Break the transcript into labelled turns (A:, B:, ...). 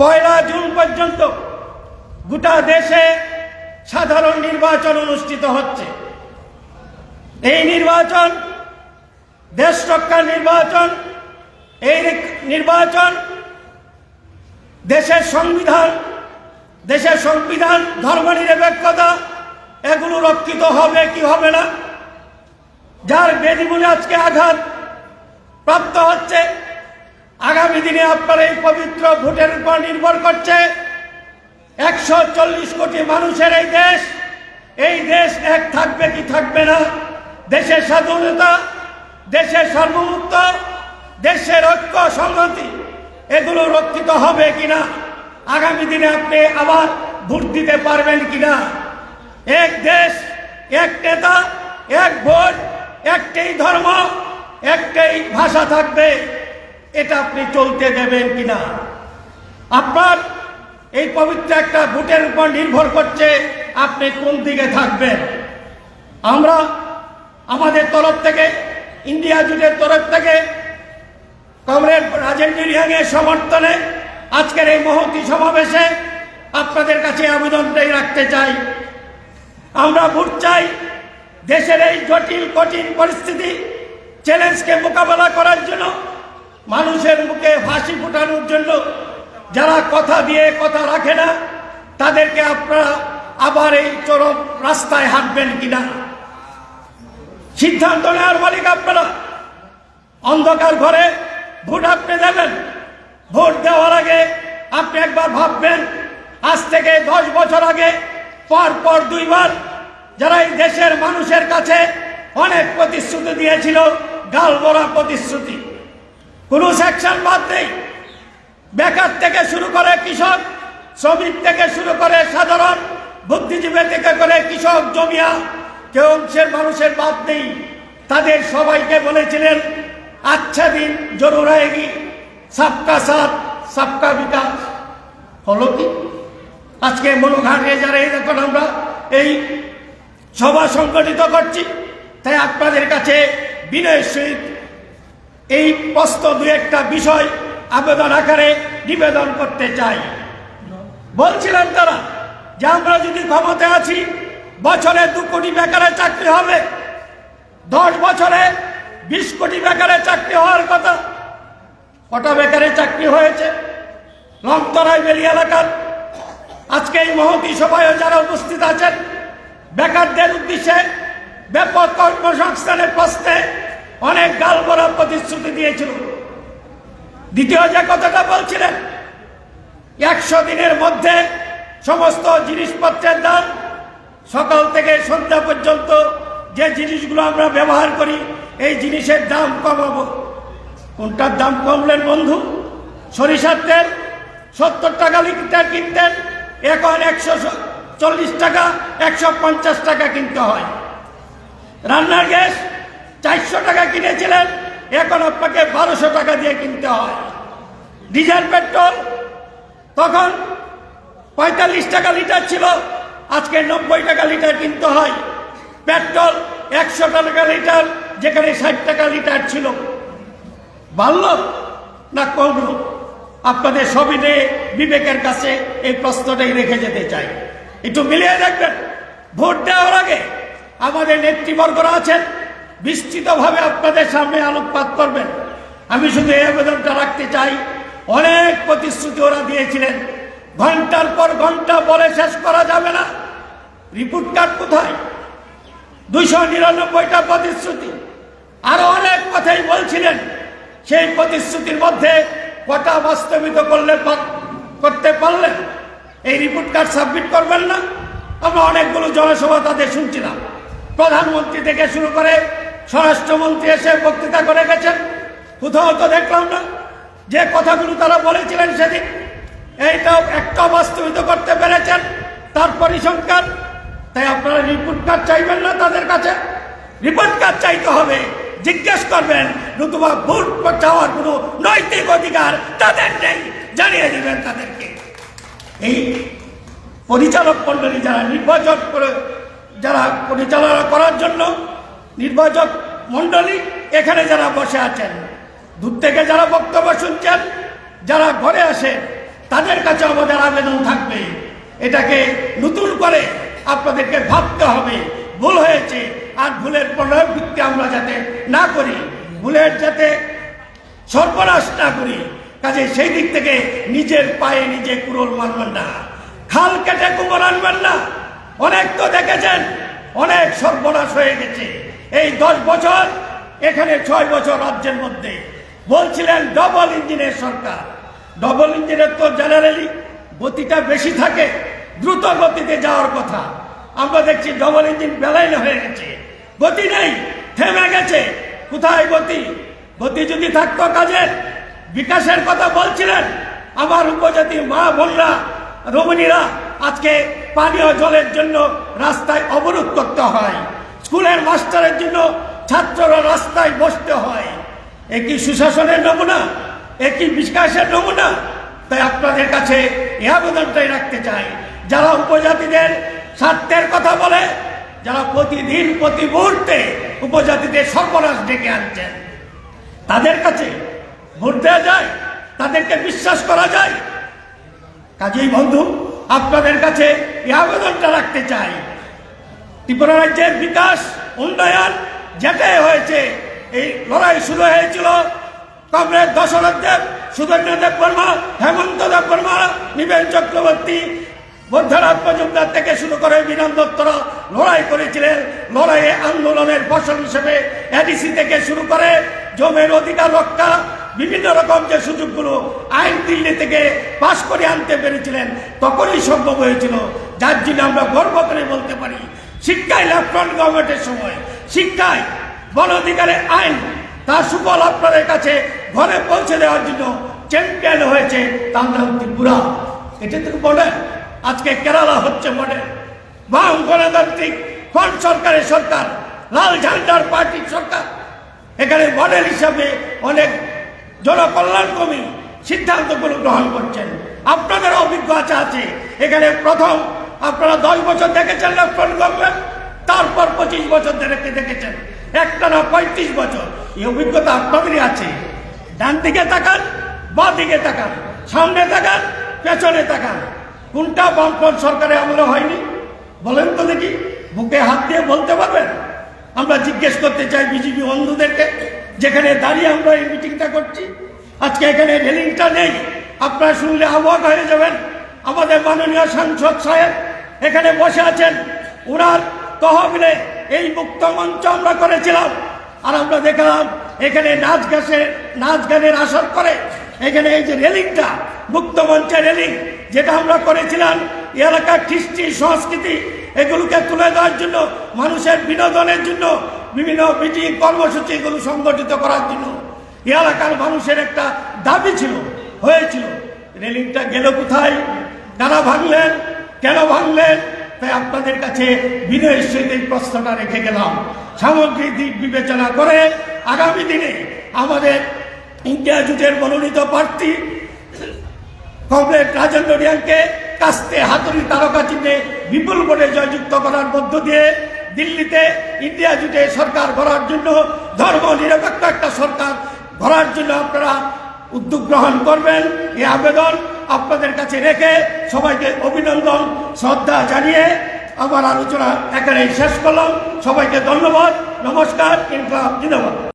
A: পয়লা June পর্যন্ত গোটা দেশে সাধারণ নির্বাচন অনুষ্ঠিত হচ্ছে। এই নির্বাচন, দেশ রক্ষার নির্বাচন, এই নির্বাচন দেশের সংবিধান দেশের সংবিধান, ধর্মনিরপেক্ষতা, এগুলো রক্ষিত হবে কি হবে না? যার বেদিমূলে আজকে আঘাত প্রাপ্ত হচ্ছে আগামী দিনে আপনার এই পবিত্র ভোটের উপর নির্ভর করছে একশো চল্লিশ কোটি মানুষের এই দেশ। এই দেশ এক থাকবে কি থাকবে না? দেশের স্বাধীনতা, দেশের সার্বভৌমত্ব, দেশের ঐক্য, সংহতি, এগুলো রক্ষিত হবে কিনা? আগামী দিনে আপনি আবার ভোট দিতে পারবেন কিনা? এক দেশ, এক নেতা, এক ভোট একটাই ধর্ম একটাই ভাষা থাকবে। এটা আপনি চলতে দেবেন কিনা? আপনার এই পবিত্র একটা ভোটের উপর নির্ভর করছে আপনি কোন দিকে থাকবেন। আমরা আমাদের তরফ থেকে, ইন্ডিয়া জুটের তরফ থেকে কমরেড রাজেন্দ্র রিয়াংয়ের সমর্থনে আজকের এই মহতি সমাবেশে আপনাদের কাছে আবেদনটাই রাখতে চাই। আমরা ভোট চাই দেশের এই জটিল, কঠিন পরিস্থিতি চ্যালেঞ্জকে মোকাবেলা করার জন্য মানুষের মুখে ফাঁসি ফোটানোর জন্য যারা কথা দিয়ে কথা রাখে না, তাদেরকে আপনারা আবার এই চরম রাস্তায় হাঁটবেন কিনা? সিদ্ধান্ত নেওয়ার মালিক আপনারা। অন্ধকার ঘরে ভোট আপনি দেবেন। ভোট দেওয়ার আগে আপনি একবার ভাববেন, আজ থেকে দশ বছর আগে, পর পর দুইবার যারা এই দেশের মানুষের কাছে অনেক প্রতিশ্রুতি দিয়েছিল গাল বড়া প্রতিশ্রুতি। কোনো সেকশন বাদ নেই। বেকার থেকে শুরু করে কৃষক, শ্রমিক থেকে শুরু করে সাধারণ, বুদ্ধিজীবী থেকে করে কৃষক, জমিয়া, কেউ অংশের মানুষের বাদ নেই। তাদের সবাইকে বলেছিলেন আচ্ছা দিন, জরুর আয়েগি সবকা সাথ, সবকা বিকাশ। হলো কি? আজকে মনোঘাটে যারা এই দেখুন আমরা, এই সভা সংগঠিত করছি, তাই আপনাদের কাছে বিনয়ের সহিত এই প্রশ্ন দু একটা বিষয় আবেদন আকারে নিবেদন করতে চাই। বলছিলেন তারা যে আমরা যদি ক্ষমতায় আছি, বছরে দু কোটি বেকারের চাকরি হবে। দশ বছরে বিশ কোটি বেকারের চাকরি হওয়ার কথা। কটা বেকারের চাকরি হয়েছে? লংতরাই বেলি এলাকার। আজকে এই মহতি সভায় যারা উপস্থিত আছেন, বেকারদের উদ্দেশ্যে ব্যাপক কর্মসংস্থানের প্রশ্নে অনেক গাল গালবরা প্রতিশ্রুতি দিয়েছিল। দ্বিতীয় যে কথাটা বলছিলেন, একশো দিনের মধ্যে সমস্ত জিনিসপত্রের দাম সকাল থেকে সন্ধ্যা পর্যন্ত যে জিনিসগুলো আমরা ব্যবহার করি, এই জিনিসের দাম কমাবো। কোনটার দাম কমলেন বন্ধু? সরিষার তেল, সত্তর টাকা লিটার কিনতেন এখন একশো চল্লিশ টাকা, একশো পঞ্চাশ টাকা কিনতে হয়। রান্নার গ্যাস চারশো টাকা কিনেছিলেন, এখন আপনাকে বারোশো টাকা দিয়ে কিনতে হয়। ডিজেল পেট্রোল, তখন পঁয়তাল্লিশ টাকা লিটার ছিল, আজকে নব্বই টাকা লিটার কিনতে হয়। পেট্রোল একশো টাকা লিটার, যেখানে ষাট টাকা লিটার ছিল। বাড়ল না কমল আপনাদের সবিনে বিবেকের কাছে এই প্রশ্নটাই রেখে যেতে চাই। একটু মিলিয়ে দেখবেন, ভোট দেওয়ার আগে আমাদের নেতৃবর্গরা আছেন বিস্তৃতভাবে আপনাদের সামনে আলোকপাত করবেন আমি শুধু এই আবেদনটা রাখতে চাই, অনেক প্রতিশ্রুতি ওরা দিয়েছিলেন। ঘণ্টার পর ঘণ্টা বলে শেষ করা যাবে না। রিপোর্ট কার্ড কোথায়? দুইশো নিরানব্বইটা প্রতিশ্রুতি। আরও অনেক কথাই বলছিলেন। সেই প্রতিশ্রুতির মধ্যে কটা বাস্তবিত করলে করতে পারলেন এই রিপোর্ট কার্ড সাবমিট করবেন না? আমরা অনেকগুলো জনসভা তাদের শুনছিলাম। প্রধানমন্ত্রী থেকে শুরু করে স্বরাষ্ট্রমন্ত্রী এসে বক্তৃতা করে গেছেন। কোথাও তো দেখলাম না। যে কথাগুলো তারা বলেছিলেন সেদিন এইটাও একটা বাস্তবিত করতে পেরেছেন, তার পরিসংখ্যান। তাই আপনারা রিপোর্ট কার্ড চাইবেন না তাদের কাছে? রিপোর্ট কার্ড চাইতে হবে, জিজ্ঞেস করবেন, নতুবা ভোট চাওয়ার কোনো নৈতিক অধিকার তাদের নেই, জানিয়ে দিবেন তাদেরকে। এই পরিচালক মণ্ডলী যারা নির্বাচন করে, যারা পরিচালনা করার জন্য নির্বাচক মণ্ডলী এখানে যারা বসে আছেন, দূর থেকে যারা বক্তব্য শুনছেন, যারা ঘরে আসে, তাদের কাছে আমাদের আবেদন থাকবে। এটাকে নতুন করে আপনাদেরকে ভাবতে হবে। ভুল হয়েছে আর ভুলের পুনরাবৃত্তি আমরা যাতে না করি, ভুলের যাতে সর্বনাশ না করি। কাজে সেই দিক থেকে নিজের পায়ে নিজে কুরল মানবেন না। খাল কেটে কুমোর আনবেন না। অনেক তো দেখেছেন, অনেক সর্বনাশ হয়ে গেছে। এই দশ বছর, এখানে ছয় বছর রাজ্যের মধ্যে। বলছিলেন ডবল ইঞ্জিনের সরকার। ডবল ইঞ্জিনের তো জেনারেলি গতিটা বেশি থাকে, দ্রুত গতিতে যাওয়ার কথা। আমরা দেখছি ডবল ইঞ্জিন বেলাইন হয়ে গেছে। গতি নেই, থেমে গেছে। কোথায় গতি? গতি যদি থাকতো কাজের বিকাশের কথা বলছিলেন। আমার উপজাতি মা বোনরা, রমণীরা, আজকে পানীয় জলের জন্য রাস্তায় অবরোধ করতে হয়। স্কুলের মাস্টারের জন্য ছাত্ররা রাস্তায় বসতে হয়। একই সুশাসনের নমুনা? একই বিকাশের নমুনা? তাই আপনাদের কাছে এ আবেদনটাই রাখতে চাই। যারা উপজাতিদের স্বার্থের কথা বলে, যারা প্রতিদিন, প্রতি মুহূর্তে উপজাতিদের সর্বনাশ ডেকে আনছেন, তাদের কাছে ভোট দেওয়া যায়, তাদেরকে বিশ্বাস করা যায়। কাজেই বন্ধু, আপনাদের কাছে এই আবেদনটা রাখতে চাই। ত্রিপুরা রাজ্যের বিকাশ, উন্নয়ন যেটাই হয়েছে, এই লড়াই শুরু হয়েছিল কংগ্রেস দশরথ দেব সুধন্য দেব বর্মা, হেমন্ত দেব বর্মা, নিবেন চক্রবর্তী বৌদ্ধনাথ মজুমদার থেকে শুরু করে বিনন্দ দত্তরা লড়াই করেছিলেন। লড়াইয়ে আন্দোলনের ফসল হিসেবে এডিসি থেকে শুরু করে জমির অধিকার রক্ষা, বিভিন্ন রকম যে সুযোগগুলো আইন দিল্লি থেকে পাশ করে আনতে পেরেছিলেন, তখনই সম্ভব হয়েছিল। যার জন্য আমরা গর্ব করে বলতে পারি শিক্ষায় লেফটেন্যান্ট গভর্নমেন্টের সময়। শিক্ষায় বন অধিকারের আইন। তার সুফল আপনাদের কাছে ঘরে পৌঁছে দেওয়ার জন্য চ্যাম্পিয়ন হয়েছে তার নাম ত্রিপুরা। এটা তো মডেল আজকে কেরালা হচ্ছে মডেল বাম গণতান্ত্রিক ফ্রন্ট সরকারের সরকার, লাল ঝান্ডার পার্টির সরকার। এখানে মডেল হিসাবে অনেক জনকল্যাণ কমি সিদ্ধান্তগুলো গ্রহণ করছেন। আপনাদের অভিজ্ঞতা আছে। এখানে প্রথম আপনারা দশ বছর দেখেছেন লেফটেন্যান্ট গভর্নমেন্ট তারপর পঁচিশ বছর ধরে দেখেছেন? একটা না পঁয়ত্রিশ বছর। এই অভিজ্ঞতা আপনাদেরই আছে। ডান দিকে তাকান, বা দিকে তাকান, সামনে তাকান, পেছনে তাকান। কোনটা বামফ্রন্ট সরকারে আমলে হয়নি? বলেন তো দেখি। বুকে হাত দিয়ে বলতে পারবেন? আমরা জিজ্ঞেস করতে চাই বিজেপি বন্ধুদেরকে, যেখানে দাঁড়িয়ে আমরা এই মিটিংটা করছি। আজকে এখানে রেলিংটা নেই। আপনারা শুনলে অবাক হয়ে যাবেন। আমাদের মাননীয় সাংসদ সাহেব এখানে বসে আছেন। ওনার তহবিলে এই মুক্ত মঞ্চ আমরা করেছিলাম। আর আমরা দেখলাম এখানে নাচ গাছের নাচ গানের আসর করে। এখানে এই যে রেলিংটা, মুক্ত মঞ্চের রেলিং, যেটা আমরা করেছিলাম এলাকার কৃষ্টি সংস্কৃতি, এগুলোকে তুলে দেওয়ার জন্য, মানুষের বিনোদনের জন্য, বিভিন্ন মিটিং কর্মসূচি এগুলো সংগঠিত করার জন্য। এলাকার মানুষের একটা দাবি ছিল, হয়েছিল। রেলিংটা গেল কোথায়? কারা ভাঙলেন? কেন ভাঙলেন তাই আপনাদের কাছে বিনয়ের সহিত এই প্রশ্নটা রেখে গেলাম। সামগ্রিক দিক বিবেচনা করে আগামী দিনে আমাদের ইন্ডিয়া জুটের মনোনীত প্রার্থী কমরেড রাজেন্দ্র রিয়াংকে কাস্তে হাতুড়ি তারকা চিহ্নে বিপুল ভোটে জয়যুক্ত করার মধ্য দিয়ে দিল্লিতে ইন্ডিয়া জুটে সরকার গড়ার জন্য ধর্ম নিরপেক্ষ একটা সরকার গড়ার জন্য আপনারা উদ্যোগ গ্রহণ করবেন। এই আবেদন আপনাদের কাছে রেখে সবাইকে অভিনন্দন, শ্রদ্ধা জানিয়ে আমার আলোচনা এখানেই শেষ করলাম। সবাইকে ধন্যবাদ, নমস্কার, ইনকলাব জিন্দাবাদ।